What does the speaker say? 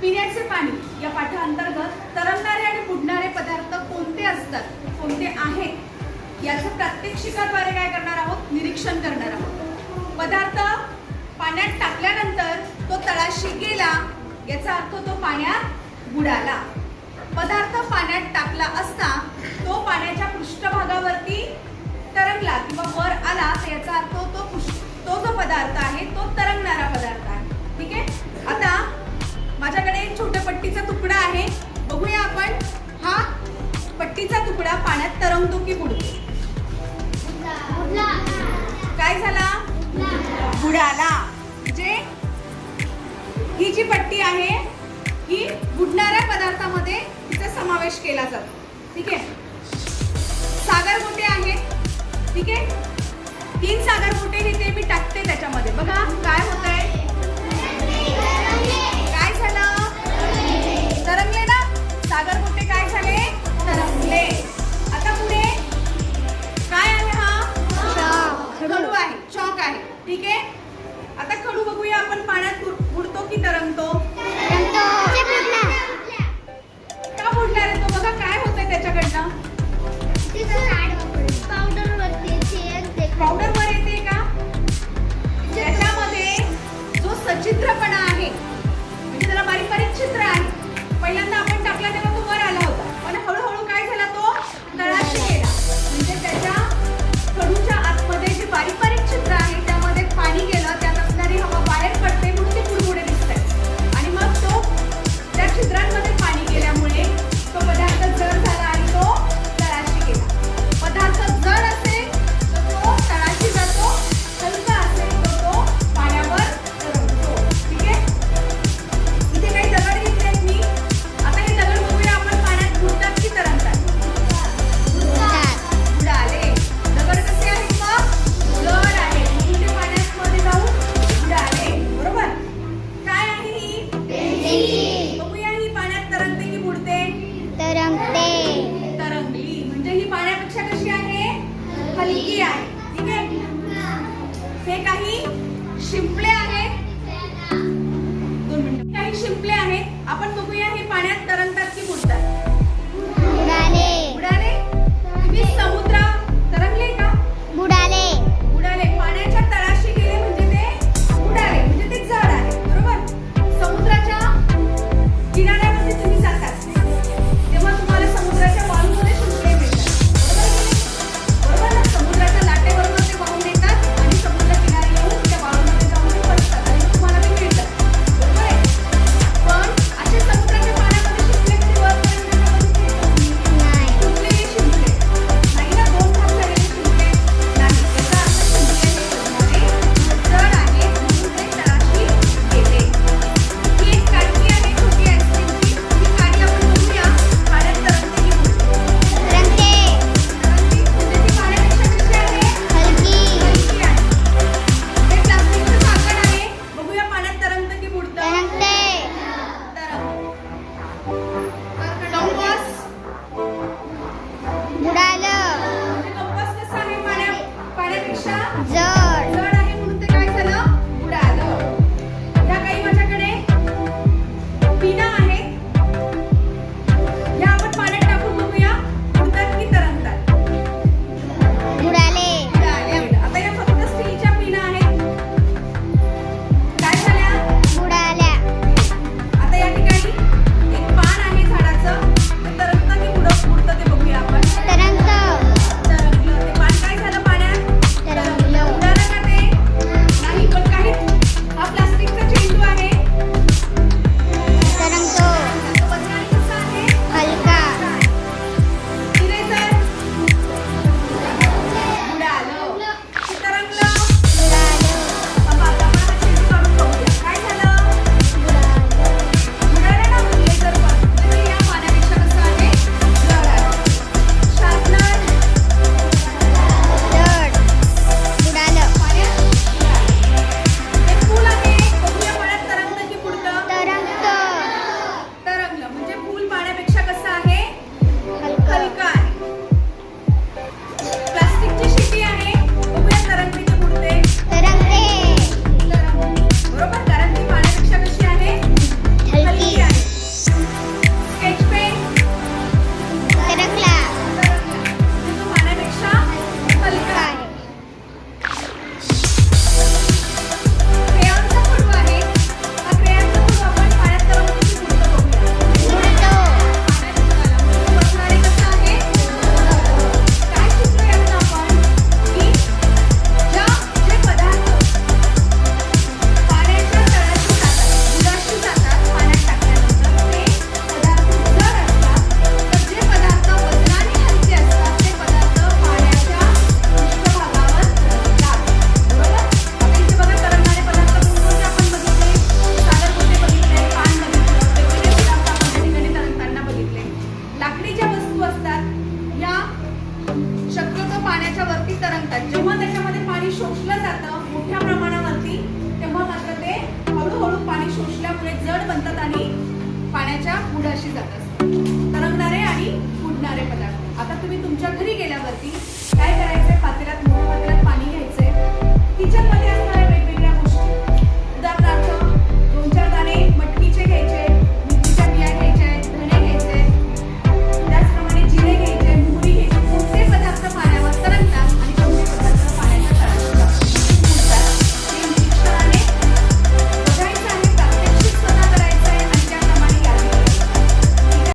पिण्याचे पाणी या पाठांतर्गत तरंगणारे आणि बुडणारे पदार्थ कोणते असतात कोणते आहेत याचं प्रात्यक्षिकाद्वारे काय करणार आहोत? निरीक्षण करणार आहोत. पदार्थ पाण्यात टाकल्यानंतर तो तळाशी गेला याचा अर्थ तो पाण्यात बुडाला. पदार्थ पाण्यात टाकला असता तो पाण्याच्या पृष्ठभागावरती तरंगला किंवा वर आला तर याचा अर्थ तो तो जो पदार्थ आहे तो तर माझ्याकडे छोट्या पट्टीचा तुकडा आहे. बघूया आपण हा पट्टीचा तुकडा पाण्यात तरंगतो की बुडतो? काय झाला? बुडाला. जे ही जी पट्टी आहे ही बुडणाऱ्या पदार्थामध्ये तिचा समावेश केला जातो. ठीक आहे? आता खडू बघूया आपण पाण्यात बुडतो की तरंगतो? का आहे तो? बघा काय होतंय त्याच्याकडनं? हे काही शिंपले आहेत. काही शिंपले आहेत. आपण बघूया हे पाण्यात तरंगतात की बुडतात. Joe. तुमच्या घरी गेल्यावरती